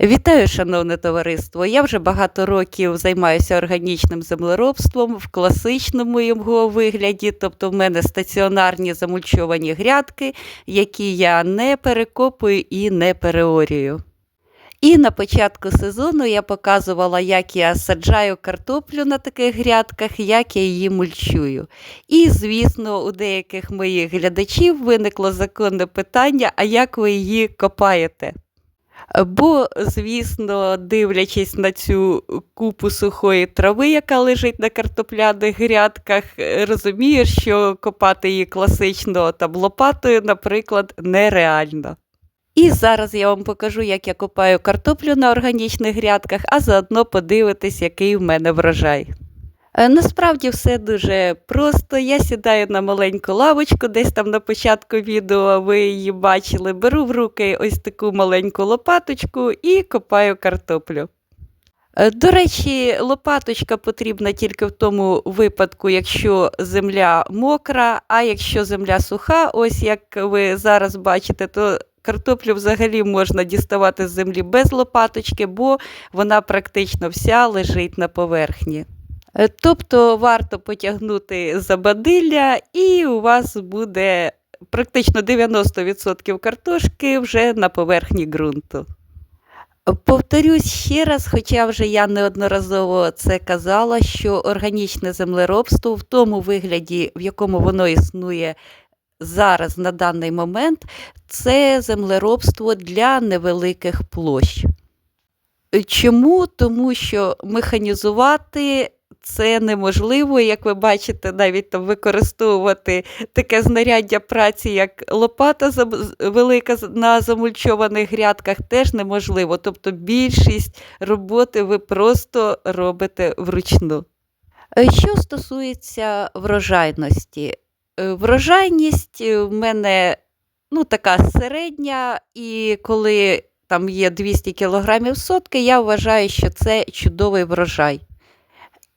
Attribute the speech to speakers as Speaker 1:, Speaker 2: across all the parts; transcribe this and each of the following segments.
Speaker 1: Вітаю, шановне товариство! Я вже багато років займаюся органічним землеробством в класичному його вигляді, тобто в мене стаціонарні замульчовані грядки, які я не перекопую і не переорюю. І на початку сезону я показувала, як я саджаю картоплю на таких грядках, як я її мульчую. І, звісно, у деяких моїх глядачів виникло законне питання: а як ви її копаєте? Бо, звісно, дивлячись на цю купу сухої трави, яка лежить на картопляних грядках, розумієш, що копати її класично там лопатою, наприклад, нереально. І зараз я вам покажу, як я копаю картоплю на органічних грядках, а заодно подивитись, який в мене врожай. Е, Насправді все дуже просто. Я сідаю на маленьку лавочку, десь там на початку відео ви її бачили. Беру в руки ось таку маленьку лопаточку і копаю картоплю. Е, До речі, лопаточка потрібна тільки в тому випадку, якщо земля мокра, а якщо земля суха, ось як ви зараз бачите, то картоплю взагалі можна діставати з землі без лопаточки, бо вона практично вся лежить на поверхні. Е, Тобто варто потягнути за бадилля, і у вас буде практично 90% картошки вже на поверхні ґрунту. Повторюсь ще раз, хоча вже я неодноразово це казала, що органічне землеробство в тому вигляді, в якому воно існує зараз на даний момент, це землеробство для невеликих площ. Чому? Тому що механізувати це неможливо, як ви бачите, навіть там використовувати таке знаряддя праці, як лопата велика на замульчованих грядках, теж неможливо. Тобто більшість роботи ви просто робите вручну. Е, Що стосується врожайності, Е, врожайність е, в мене ну, така середня, і коли там є 200 кг сотки, я вважаю, що це чудовий врожай.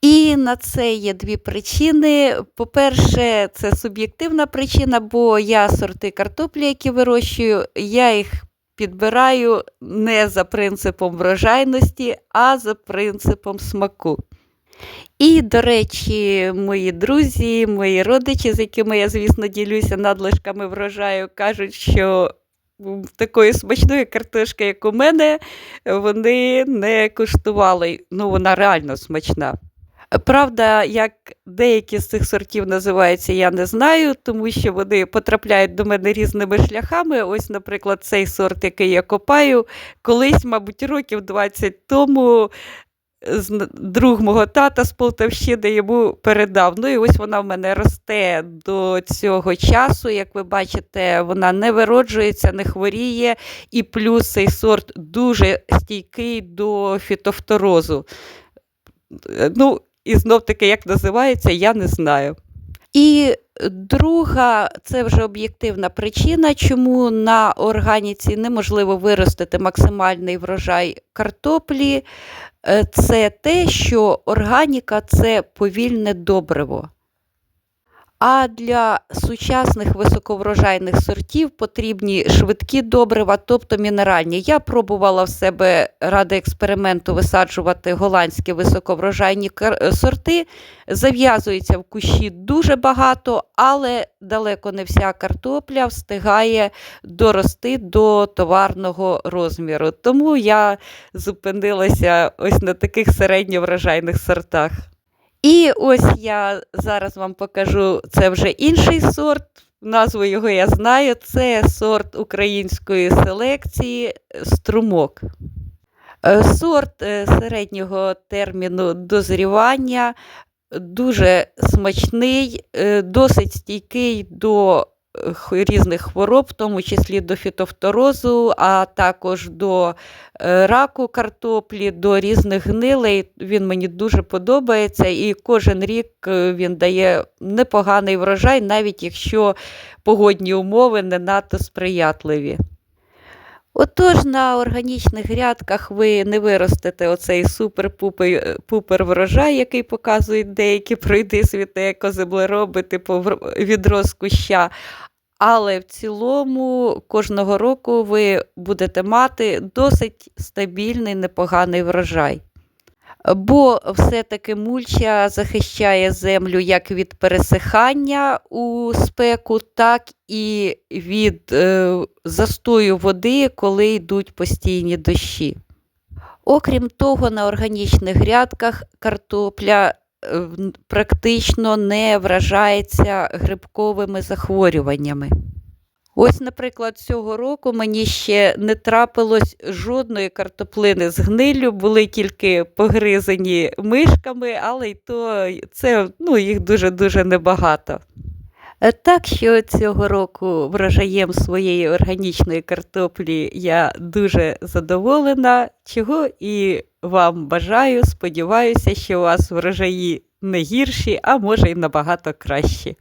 Speaker 1: І на це є дві причини. По-перше, це суб'єктивна причина, бо я сорти картоплі, які вирощую, я їх підбираю не за принципом врожайності, а за принципом смаку. І, до речі, мої друзі, мої родичі, з якими я, звісно, ділюся надлишками врожаю, кажуть, що такої смачної картошки, як у мене, вони не куштували. Ну, вона реально смачна. Правда, як деякі з цих сортів називаються, я не знаю, тому що вони потрапляють до мене різними шляхами. Ось, наприклад, цей сорт, який я копаю, колись, мабуть, років 20 тому друг мого тата з Полтавщини йому передав. Ну і ось вона в мене росте до цього часу. Як ви бачите, вона не вироджується, не хворіє, і плюс цей сорт дуже стійкий до фітофторозу. Е, Ну, і знов таки, як називається, я не знаю. І друга, це вже об'єктивна причина, чому на органіці неможливо виростити максимальний врожай картоплі. Е, Це те, що органіка це повільне добриво. А для сучасних високоврожайних сортів потрібні швидкі добрива, тобто мінеральні. Я пробувала в себе ради експерименту висаджувати голландські високоврожайні е, сорти. Зав'язується в кущі дуже багато, але далеко не вся картопля встигає дорости до товарного розміру. Тому я зупинилася ось на таких середньоврожайних сортах. І ось я зараз вам покажу це вже інший сорт. Назву його я знаю. Це сорт української селекції е, струмок. Е, Сорт е, середнього терміну дозрівання дуже смачний, досить стійкий до різних хвороб, в тому числі до фітофторозу, а також до е, раку картоплі, до різних гнилей. Він мені дуже подобається, і кожен рік е, він дає непоганий врожай, навіть якщо погодні умови не надто сприятливі. Отож, на органічних грядках ви не виростете оцей супер-пупер врожай, який показують деякі пройди світи екоземлероби, типу відро з куща. але в цілому кожного року ви будете мати досить стабільний непоганий врожай. Бо все-таки мульча захищає землю як від пересихання у спеку, так і від е, застою води, коли йдуть постійні дощі. Окрім того, на органічних грядках картопля е, практично не вражається грибковими захворюваннями. Ось, наприклад, цього року мені ще не трапилось жодної картоплини з гниллю, були тільки погризані мишками, але й то це ну, їх дуже-дуже небагато. Е, Так що цього року врожаєм своєї органічної картоплі я дуже задоволена, чого і вам бажаю. Сподіваюся, що у вас врожаї не гірші, а може й набагато кращі.